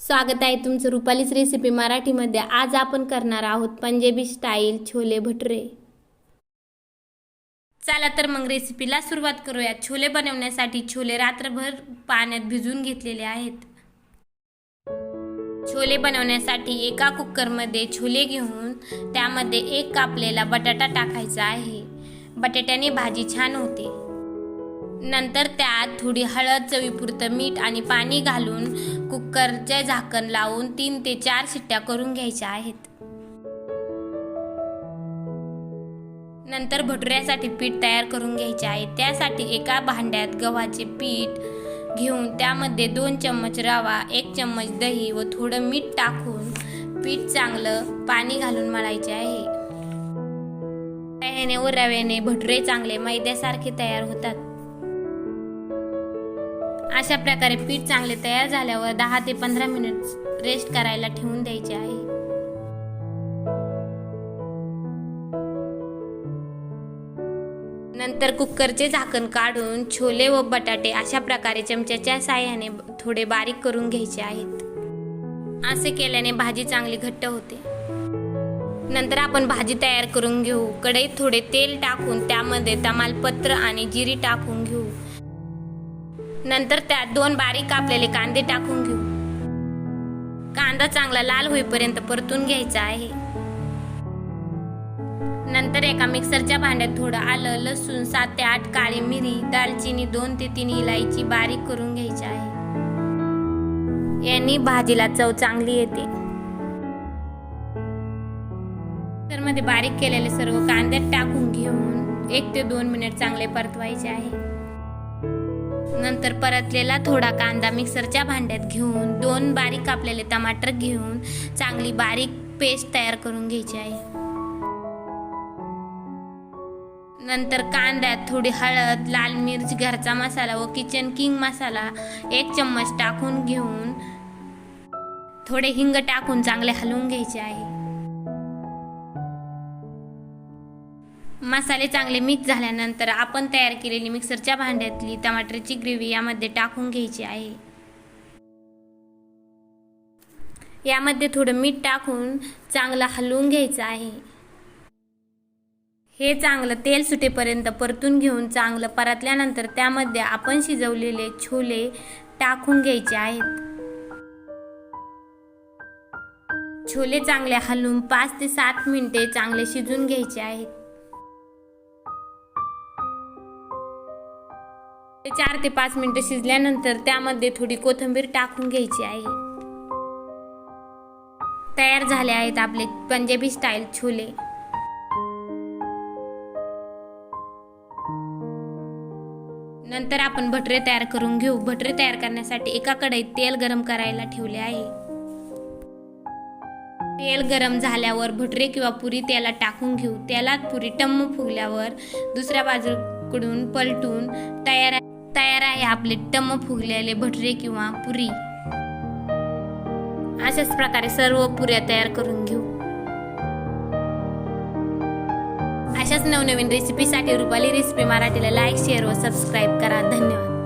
स्वागत आहे तुमचं रुपालीच रेसिपी मराठीमध्ये. आज आपण करणार आहोत पंजाबी स्टाईल छोले भटुरे. चला तर मग रेसिपीला सुरुवात करूया छोले बनवण्यासाठी छोले रात्रभर पाण्यात भिजून घेतलेले आहेत. छोले बनवण्यासाठी एका कुकरमध्ये छोले घेऊन त्यामध्ये एक कापलेला बटाटा टाकायचा आहे. बटाट्याने भाजी छान होते. नंतर त्यात थोडी हळद चवीपुरतं मीठ आणि पाणी घालून कुकरचे झाकण लावून तीन ते चार शिट्ट्या करून घ्यायच्या आहेत. नंतर भटुऱ्यासाठी पीठ तयार करून घ्यायचे आहे. त्यासाठी एका भांड्यात गव्हाचे पीठ घेऊन त्यामध्ये दोन चम्मच रवा एक चम्मच दही व थोडं मीठ टाकून पीठ चांगलं पाणी घालून मळायचे आहे. दह्याने व रव्याने भटुरे चांगले मैद्यासारखे तयार होतात. अशा प्रकारे पीठ चांगले तयार झाल्यावर दहा ते पंधरा मिनिट रेस्ट करायला ठेवून द्यायचे आहे. नंतर कुकरचे झाकण काढून छोले व बटाटे अशा प्रकारे चमच्याच्या साह्याने थोडे बारीक करून घ्यायचे आहेत. असे केल्याने भाजी चांगली घट्ट होते. नंतर आपण भाजी तयार करून घेऊ. कढईत थोडे तेल टाकून त्यामध्ये तमालपत्र आणि जिरी टाकून घेऊ. नंतर त्यात दोन बारीक कापलेले कांदे टाकून घेऊ. कांदा चांगला लाल होईपर्यंत परतून घ्यायचा आहे. नंतर एका मिक्सरच्या भांड्यात थोडं आलं लसूण सात ते आठ काळी मिरी दालचिनी दोन ते तीन इलायची बारीक करून घ्यायची आहे. यांनी भाजीला चव चांगली येते. मिक्सरमध्ये मध्ये बारीक केलेले सर्व कांद्यात टाकून घेऊन एक ते दोन मिनिट चांगले परतवायचे आहे. नंतर परतलेला थोडा कांदा मिक्सरच्या भांड्यात घेऊन दोन बारीक कापलेले टमाटर घेऊन चांगली बारीक पेस्ट तयार करून घ्यायची आहे. नंतर कांद्यात थोडी हळद लाल मिरच घरचा मसाला व किचन किंग मसाला एक चम्मच टाकून घेऊन थोडे हिंग टाकून चांगले हलवून घ्यायचे आहे. मसाले चांगले मिक्स झाल्यानंतर आपण तयार केलेली मिक्सरच्या भांड्यातली टमाटरची ग्रेव्ही यामध्ये टाकून घ्यायची आहे. यामध्ये थोडं मीठ टाकून चांगलं हलवून घ्यायचं आहे. हे चांगलं तेल सुटेपर्यंत परतून घेऊन चांगलं परतल्यानंतर त्यामध्ये आपण शिजवलेले छोले टाकून घ्यायचे आहेत. छोले चांगले हलवून पाच ते सात मिनिटे चांगले शिजून घ्यायचे आहेत. ते चार ते पाच मिनिटं शिजल्यानंतर त्यामध्ये थोडी कोथिंबीर टाकून घ्यायची आहे. तयार झाले आहेत आपले पंजाबी स्टाईल छोले. नंतर आपण भटरे तयार करून घेऊ. भटरे तयार करण्यासाठी एका कढईत तेल गरम करायला ठेवले आहे. तेल गरम झाल्यावर भटरे किंवा पुरी त्याला टाकून घेऊ. त्याला पुरी टम्म फुगल्यावर दुसऱ्या बाजूकडून पलटून तयार तयार आहे आपले टम्म फुगलेले भटरे किंवा पुरी. अशाच प्रकारे सर्व पुऱ्या तयार करून घेऊ. अशाच नवनवीन रेसिपीसाठी रुपाली रेसिपी मराठीला लाईक शेअर व सबस्क्राईब करा. धन्यवाद.